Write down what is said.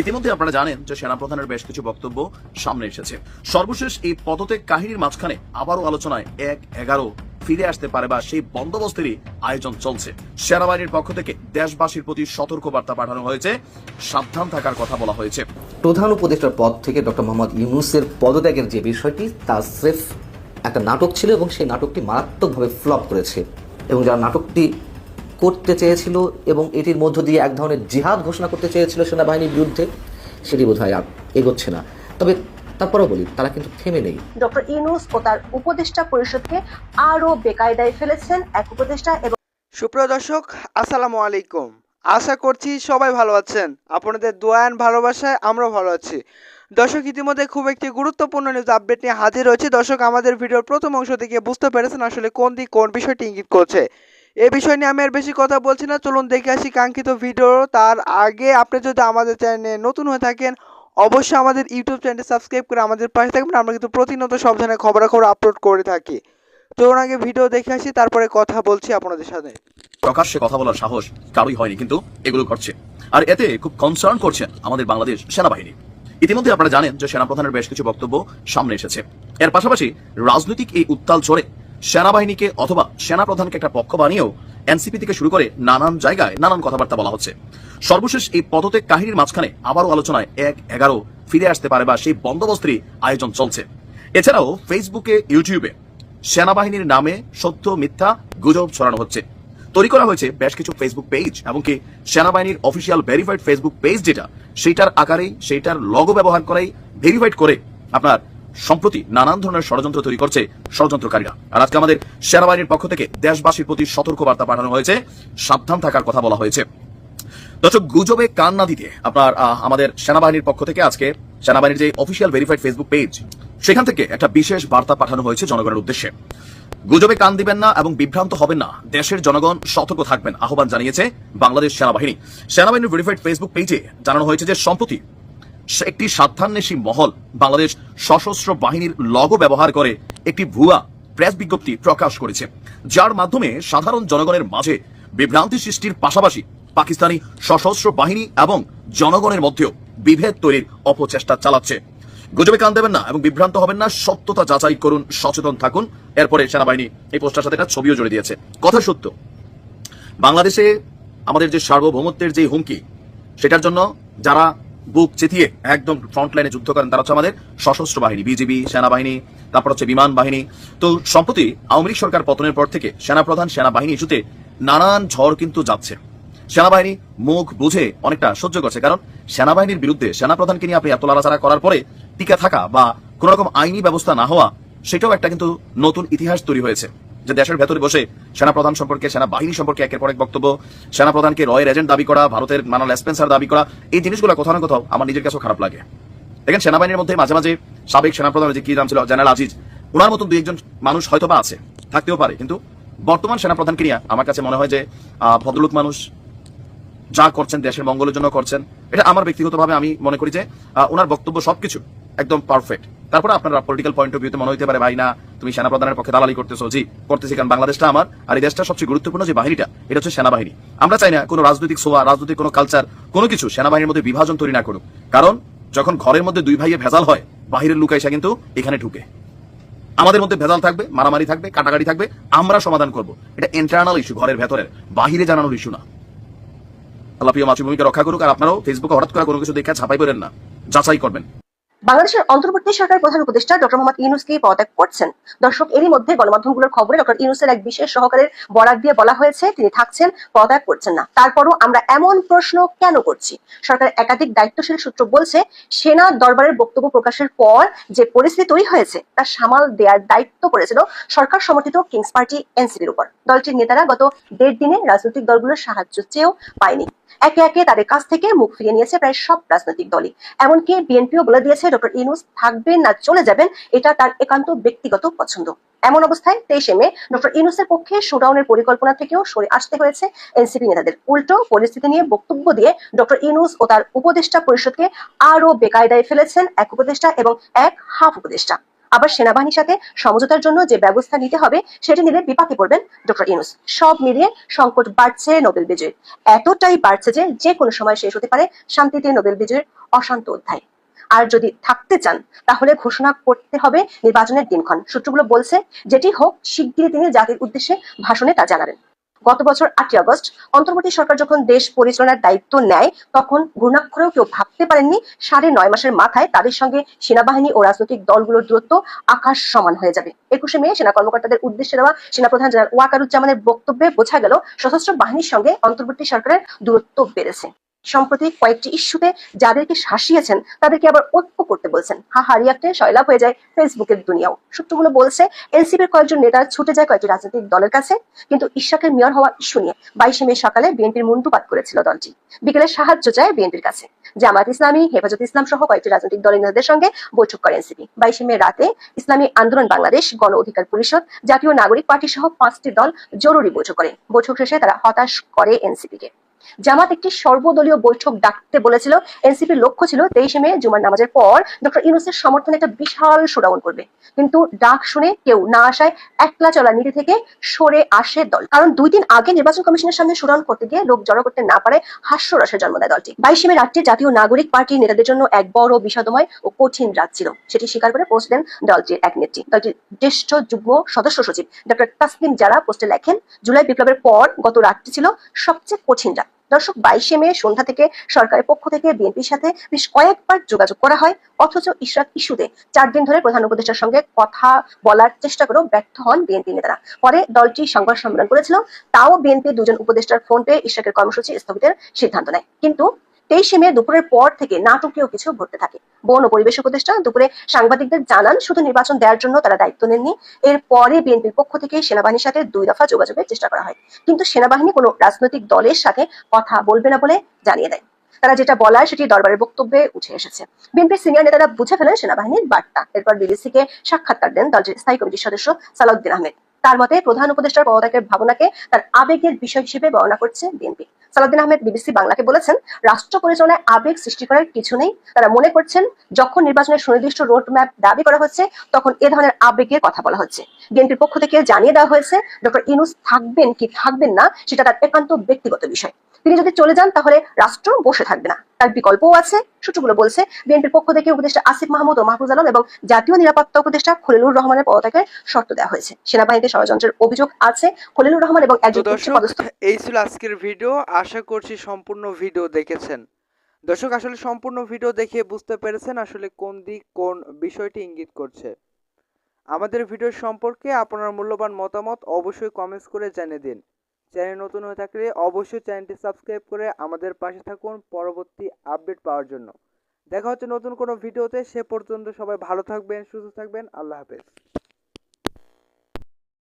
ইতিমধ্যে আপনারা জানেন যে সেনাপ্রধানের বেশ কিছু বক্তব্য সামনে এসেছে। সর্বশেষ এই পদত্যাগ কাহিনীর মাঝখানে আবারও আলোচনায় এক এগারো ফিরে আসতে পারে বা সেই বন্দোবস্তেরই আয়োজন চলছে। সেনাবাহিনীর পক্ষ থেকে দেশবাসীর প্রতি সতর্ক বার্তা পাঠানো হয়েছে। সাবধান থাকার কথা বলা হয়েছে। প্রধান উপদেষ্টার পদ থেকে ডক্টর মোহাম্মদ ইউনুসের পদত্যাগের যে বিষয়টি, তা স্রেফ একটা নাটক ছিল এবং সেই নাটকটি মারাত্মকভাবে ফ্লপ করেছে। এবং যারা নাটকটি করতে চেয়েছিল এবং এটির মধ্য দিয়ে এক ধরনের জিহাদ ঘোষণা করতে চেয়েছিল সেনাবাহিনীর বিরুদ্ধে সেটি বোধহয় আর এগোচ্ছে না। তবে তারপরেও বলি তারা কিন্তু থেমে নেই। ডক্টর ইনুস ও তার উপদেষ্টা পরিষদকে আরও বেকায়দায় ফেলেছেন এক উপদেষ্টা এবং সুপ্রিয় দর্শক আসসালামু আলাইকুম। আশা করছি সবাই ভালো আছেন। আপনাদের দোয়ান ভালোবাসায় আমরা ভালো আছি। দর্শক ইতিমধ্যে খুব একটি গুরুত্বপূর্ণ নিউজ আপডেট নিয়ে হাজির হয়েছে। দর্শক আমাদের ভিডিওর প্রথম অংশ থেকে বুঝতে পেরেছেন আসলে কোন দিক কোন বিষয়টি ইঙ্গিত করছে। এই বিষয় নিয়ে আমি আর বেশি কথা বলছি না। চলুন দেখে আসি কাঙ্ক্ষিত ভিডিও তার আগে আপনি যদি আমাদের চ্যানেলে নতুন হয়ে থাকেন, অবশ্যই আমাদের ইউটিউব চ্যানেলটি সাবস্ক্রাইব করে আমাদের পাশে থাকবেন। আমরা কিন্তু প্রতিনিয়ত সব ধরনের খবরাখবর আপলোড করে থাকি। চলুন আগে ভিডিও দেখে আসি, তারপরে কথা বলছি আপনাদের সাথে। প্রকাশ্যে কথা বলার সাহস কারোই হয়নি, কিন্তু এগুলো করছে আর এতে খুব কনসার্ন করছেন আমাদের বাংলাদেশ সেনাবাহিনী। ইতিমধ্যে আপনারা জানেন যে সেনাপ্রধানের বেশ কিছু বক্তব্য সামনে এসেছে। এর পাশাপাশি রাজনৈতিক এই উত্তাল চড়ে সেনাবাহিনীকে অথবা সেনাপ্রধানকে একটা পক্ষ বানিয়েও এনসিপি থেকে শুরু করে নানান জায়গায় নানান কথাবার্তা বলা হচ্ছে। সর্বশেষ এই পদত্যাগ কাহিনীর মাঝখানে আবারও আলোচনায় এক এগারো ফিরে আসতে পারে বা সেই বন্দোবস্তেরই আয়োজন চলছে। এছাড়াও ফেসবুকে, ইউটিউবে সেনাবাহিনীর নামে সত্য, মিথ্যা গুজব ছড়ানো হচ্ছে। তৈরি করা হয়েছে বেশ কিছু ফেসবুক পেজ এমনকি সেনাবাহিনীর অফিসিয়াল ভেরিফাইড ফেসবুক পেজ যেটা, সেইটার আকারেই, সেইটার লগো ব্যবহার করাই ভেরিফাইড করে আপনার সম্প্রতি নানান ধরনের ষড়যন্ত্র তৈরি করছে ষড়যন্ত্রকারীরা। আর আজকে আমাদের সেনাবাহিনীর পক্ষ থেকে দেশবাসীর প্রতি সতর্ক বার্তা পাঠানো হয়েছে। সাবধান থাকার কথা বলা হয়েছে। দর্শক, গুজবে কান না দিতে আপনার আমাদের সেনাবাহিনীর পক্ষ থেকে আজকে সেনাবাহিনীর যে অফিসিয়াল ভেরিফাইড ফেসবুক পেজ সেখান থেকে একটা বিশেষ বার্তা পাঠানো হয়েছে জনগণের উদ্দেশ্যে। গুজবে কান দিবেন না এবং বিভ্রান্ত হবেন না। দেশের জনগণ সতর্ক থাকবেন, আহ্বান জানিয়েছে বাংলাদেশ সেনাবাহিনী। সেনাবাহিনীর ভেরিফাইড ফেসবুক পেজে জানানো হয়েছে যে, সম্প্রতি একটি স্বার্থান্বেষী মহল বাংলাদেশ সশস্ত্র বাহিনীর লগো ব্যবহার করে একটি ভুয়া প্রেস বিজ্ঞপ্তি প্রকাশ করেছে। যার মাধ্যমে সাধারণ জনগণের মাঝে বিভ্রান্তি সৃষ্টির পাশাপাশি পাকিস্তানি সশস্ত্র বাহিনী এবং জনগণের মধ্যেও বিভেদ তৈরির অপচেষ্টা চালাচ্ছে। গুজবে কান দেবেন না এবং বিভ্রান্ত হবেন না, সত্যতা যাচাই করুন, সচেতন থাকুন। এরপরে সেনাবাহিনী এই পোস্টার সাথে একটা ছবিও জড়িয়ে দিয়েছে। কথা সত্য, বাংলাদেশে আমাদের যে সার্বভৌমত্বের যে হুমকি, সেটার জন্য যারা বুক চেতিয়ে একদম ফ্রন্ট লাইনে যুদ্ধ করেন। তারা হচ্ছে আমাদের সশস্ত্র বাহিনী, বিজিবি, সেনাবাহিনী, তারপর হচ্ছে বিমান বাহিনী। তো সম্প্রতি আওয়ামী সরকার পতনের পর থেকে সেনাপ্রধান, সেনাবাহিনী ইস্যুতে নানান ঝড় কিন্তু যাচ্ছে। সেনাবাহিনী মুখ বুঝে অনেকটা সহ্য করছে, কারণ সেনাবাহিনীর বিরুদ্ধে সেনাপ্রধানকে নিয়ে আপনি এত লাড়াচাড়া করার পরে টিকা থাকা বা কোন রকম আইনি ব্যবস্থা না হওয়া, সেটাও একটা কিন্তু নতুন ইতিহাস তৈরি হয়েছে। যে দেশের ভেতরে বসে সেনাপ্রধান সম্পর্কে, সেনাবাহিনী সম্পর্কে একের পর এক বক্তব্য, সেনাপ্রধানকে রয়ের এজেন্ট দাবি করা, ভারতের মানাল স্পেন্সার দাবি করা, এই জিনিসগুলো কোথাও না কোথাও আমার নিজের কাছেও খারাপ লাগে। দেখেন, সেনাবাহিনীর মধ্যে মাঝে মাঝে সাবেক সেনাপ্রধানের যে কি নাম ছিল, জেনারেল আজিজ ওনার মতন দুই একজন মানুষ হয়তো বা আছে, থাকতেও পারে। কিন্তু বর্তমান সেনাপ্রধানকে নিয়ে আমার কাছে মনে হয় যে ভদ্রলোক মানুষ যা করছেন দেশের মঙ্গলের জন্য করছেন, এটা আমার ব্যক্তিগতভাবে আমি মনে করি যে ওনার বক্তব্য সবকিছু একদম পারফেক্ট তারপরে আপনার পলিটিক্যাল পয়েন্ট অফ ভিউতে মনে হতে পারে, ভাই না, তুমি সেনাপ্রধানের পক্ষে দালালি করতেছো, জি, করতেছি কারণ বাংলাদেশটা আমার আর এই দেশটা সবচেয়ে গুরুত্বপূর্ণ যে বাহিনীটা, এটা হচ্ছে সেনাবাহিনী। আমরা চাই না কোনো রাজনৈতিক সোয়া, রাজনৈতিক কোনো কালচার কোনো কিছু সেনাবাহিনীর মধ্যে বিভাজন তৈরি না করুক। কারণ যখন ঘরের মধ্যে দুই ভাইয়ের ভেজাল হয়, বাহিরের লোক এসে কিন্তু এখানে ঢুকে। আমাদের মধ্যে ভেজাল থাকবে, মারামারি থাকবে, কাটাকাটি থাকবে, আমরা সমাধান করব। এটা ইন্টারনাল ইস্যু ঘরের ভেতরের, বাহিরে জানানোর ইস্যু না। আল্লাহ প্রিয় মাতৃভূমিকে রক্ষা করুক, আর আপনারাও ফেসবুকে হঠাৎ করে কোনো কিছু দেখে ছাপাই করেন না। যাচাই করবেন। বাংলাদেশের অন্তর্বর্তী সরকার প্রধান উপদেষ্টা ডক্টর মোহাম্মদ ইউনুসকে পদত্যাগ করছেন। দর্শক, এরই মধ্যে গণমাধ্যমগুলোর খবরে ডক্টর ইউনুসের এক বিশেষ সহকারের বরাদ দিয়ে বলা হয়েছে, তিনি থাকছেন, পদত্যাগ করছেন না। তারপরও আমরা এমন প্রশ্ন কেন করছি? সরকার একাধিক দায়িত্বশীল সূত্র বলছে, সেনা দরবারের বক্তব্য প্রকাশের পর যে পরিস্থিতি তৈরি হয়েছে, তা সামাল দেওয়ার দায়িত্ব পড়েছিল সরকার সমর্থিত কিংস পার্টি এনসিপির উপর। দলটির নেতারা গত দেড় দিনে রাজনৈতিক দলগুলোর সাহায্য চেয়েও পায়নি। একে একে তাদের কাছ থেকে মুখ ফিরিয়ে নিয়েছে প্রায় সব রাজনৈতিক দলই। এমনকি বিএনপিও বলে দিয়েছে ডক্টর ইনুস থাকবেন না, চলে যাবেন, এটা তার একান্ত ব্যক্তিগত পছন্দ। এমন অবস্থায় তেইশে মে, ডক্টর ইনুসের পক্ষে শোডাউনের পরিকল্পনা থেকেও সরে আসতে হয়েছে এনসিপি নেতাদের। উল্টো পরিস্থিতি নিয়ে বক্তব্য দিয়ে ডক্টর ইনুস ও তার উপদেষ্টা পরিষদকে আরও বেকায়দায় ফেলেছেন এক উপদেষ্টা এবং এক হাফ উপদেষ্টা। আবার সেনাবাহিনীর সাথে সমঝোতার জন্য যে ব্যবস্থা নিতে হবে, সেটি নিলে বিপাকে পড়বেন ডক্টর ইউনুস সব মিলিয়ে সংকট বাড়ছে নোবেল বিজয়ের। এতটাই বাড়ছে যে যে কোনো সময় শেষ হতে পারে শান্তিতে নোবেল বিজয়ের অশান্ত অধ্যায়। আর যদি থাকতে চান, তাহলে ঘোষণা করতে হবে নির্বাচনের দিনক্ষণ। সূত্রগুলো বলছে, যেটি হোক, শিগগিরই তিনি জাতির উদ্দেশ্যে ভাষণে তা জানাবেন। গত বছর আটই আগস্ট, অন্তর্বর্তী সরকার যখন দেশ পরিচালনার দায়িত্ব নেয়, তখন ঘূর্ণাক্ষরেও কেউ ভাবতে পারেননি সাড়ে নয় মাসের মাথায় তাদের সঙ্গে সেনাবাহিনী ও রাজনৈতিক দলগুলোর দূরত্ব আকাশ সমান হয়ে যাবে। একুশে মে সেনা কর্মকর্তাদের উদ্দেশ্যে দেওয়া সেনাপ্রধান জেনারেল ওয়াকারুজ্জামানের বক্তব্যে বোঝা গেল, সশস্ত্র বাহিনীর সঙ্গে অন্তর্বর্তী সরকারের দূরত্ব বেড়েছে। সম্প্রতি কয়েকটি ইস্যুতে যাদেরকে শাসিয়েছেন, তাদেরকে আবার ঐক্য করতে বলছেন। হা হারিয়াতে সয়লাভ হয়ে যায় ফেসবুকের দুনিয়াও। সূত্রগুলো বলছে এনসিপির কয়েকজন নেতা ছুটে যায় কয়েকটি রাজনৈতিক দলের কাছে, কিন্তু ইশাকের মেয়র হওয়া ইস্যু নিয়ে বাইশে মে সকালে বিএনপির মুন্ডুপাত করেছিল দলটি। বিকেলে সাহায্য চায় বিএনপির কাছে। জামাত ইসলামী, হেফাজত ইসলাম সহ কয়েকটি রাজনৈতিক দলের নেতাদের সঙ্গে বৈঠক করে এনসিপি বাইশে মে রাতে ইসলামী আন্দোলন বাংলাদেশ, গণ অধিকার পরিষদ, জাতীয় নাগরিক পার্টি সহ পাঁচটি দল জরুরি বৈঠক করে। বৈঠক শেষে তারা হতাশ করে এনসিপি কে জামাত একটি সর্বদলীয় বৈঠক ডাকতে বলেছিল। এনসিপির লক্ষ্য ছিল তেইশে মে জুমার নামাজের পর ডক্টর ইউনুসের সমর্থনে একটা বিশাল শোডাউন করবে। কিন্তু ডাক শুনে কেউ না আসায় একলা চলা নীতি থেকে সরে আসে দল। কারণ দুই দিন আগে নির্বাচন কমিশনের সামনে শোডাউন করতে গিয়ে লোক জড়ো করতে না পারে হাস্যরসের জন্ম দেয় দলটি। বাইশে মে রাতটি জাতীয় নাগরিক পার্টির নেতাদের জন্য এক বড় বিষাদময় ও কঠিন রাত ছিল। সেটি স্বীকার করে পোস্ট দেন দলটির এক নেত্রী। দলটির জ্যেষ্ঠ যুগ্ম সদস্য সচিব ডক্টর তাসলিম যারা পোস্টে লেখেন, জুলাই বিপ্লবের পর গত রাতটি ছিল সবচেয়ে কঠিন রাত। দর্শক, বাইশে মে সন্ধ্যা থেকে সরকারের পক্ষ থেকে বিএনপির সাথে বেশ কয়েকবার যোগাযোগ করা হয়। অথচ ইশরাক ইস্যুতে চার দিন ধরে প্রধান উপদেষ্টার সঙ্গে কথা বলার চেষ্টা করেও ব্যর্থ হন বিএনপি নেতারা। পরে দলটি সংবাদ সম্মেলন করেছিল, তাও বিএনপি দুজন উপদেষ্টার ফোন পেয়ে ইশরাকের কর্মসূচি স্থগিতের সিদ্ধান্ত নেয়। কিন্তু তেইশে মে দুপুরের পর থেকে নাটকীয় কিছু ঘটতে থাকে। বন ও পরিবেশ উপদেষ্টা দুপুরে সাংবাদিকদের জানান, শুধু নির্বাচন দেওয়ার জন্য তারা দায়িত্ব নেননি। এরপরে বিএনপির পক্ষ থেকে সেনাবাহিনীর সাথে দুই দফা যোগাযোগের চেষ্টা করা হয়। কিন্তু সেনাবাহিনী কোনো রাজনৈতিক দলের সাথে কথা বলবে না বলে জানিয়ে দেয়। তারা যেটা বলার সেটি দরবারের বক্তব্যে উঠে এসেছে। বিএনপির সিনিয়র নেতারা বুঝে ফেলেন সেনাবাহিনীর বার্তা। এরপর বিবিসিকে সাক্ষাৎকার দেন দলটির স্থায়ী কমিটির সদস্য সালাউদ্দিন আহমেদ। তার মতে, প্রধান উপদেষ্টার পদত্যাগের ভাবনাকে তার আবেগের বিষয় হিসেবে বর্ণনা করছে বিএনপি। সালাউদ্দিন আহমেদ, বিবিসি বাংলাকে বলেছেন, রাষ্ট্র পরিচালনায় আবেগ সৃষ্টি করার কিছু নেই। তারা মনে করছেন, যখন নির্বাচনের সুনির্দিষ্ট রোড ম্যাপ দাবি করা হচ্ছে, তখন এ ধরনের আবেগের কথা বলা হচ্ছে। বিএনপির পক্ষ থেকে জানিয়ে দেওয়া হয়েছে, ডক্টর ইনুস থাকবেন কি থাকবেন না, সেটা তার একান্ত ব্যক্তিগত বিষয়। তিনি যদি চলে যান, তাহলে রাষ্ট্র বসে থাকবে না। তার বিকল্পও আছে। সূত্রগুলো বলছে বিএনপির পক্ষ থেকে উপদেষ্টা আসিফ মাহমুদ ও মাহফুজ আলম এবং জাতীয় নিরাপত্তা উপদেষ্টা খলিলুর রহমানের পদত্যাগের শর্ত দেওয়া হয়েছে। সেনাবাহিনীতে ষড়যন্ত্রের অভিযোগ আছে। খলিলুর রহমান এবং একজন উচ্চপদস্থ এই ছিল আজকের ভিডিও। আশা করছি সম্পূর্ণ ভিডিও দেখেছেন। দর্শক আসলে সম্পূর্ণ ভিডিও দেখে বুঝতে পেরেছেন আসলে কোন দিক কোন বিষয়টি ইঙ্গিত করছে। আমাদের ভিডিও সম্পর্কে আপনার মূল্যবান মতামত অবশ্যই কমেন্টস করে জানিয়ে দিন। চ্যানেল নতুন হয়ে থাকলে অবশ্যই চ্যানেলটি সাবস্ক্রাইব করে আমাদের পাশে থাকুন পরবর্তী আপডেট পাওয়ার জন্য। দেখা হচ্ছে নতুন কোনো ভিডিওতে, সে পর্যন্ত সবাই ভালো থাকবেন, সুস্থ থাকবেন, আল্লাহ হাফেজ।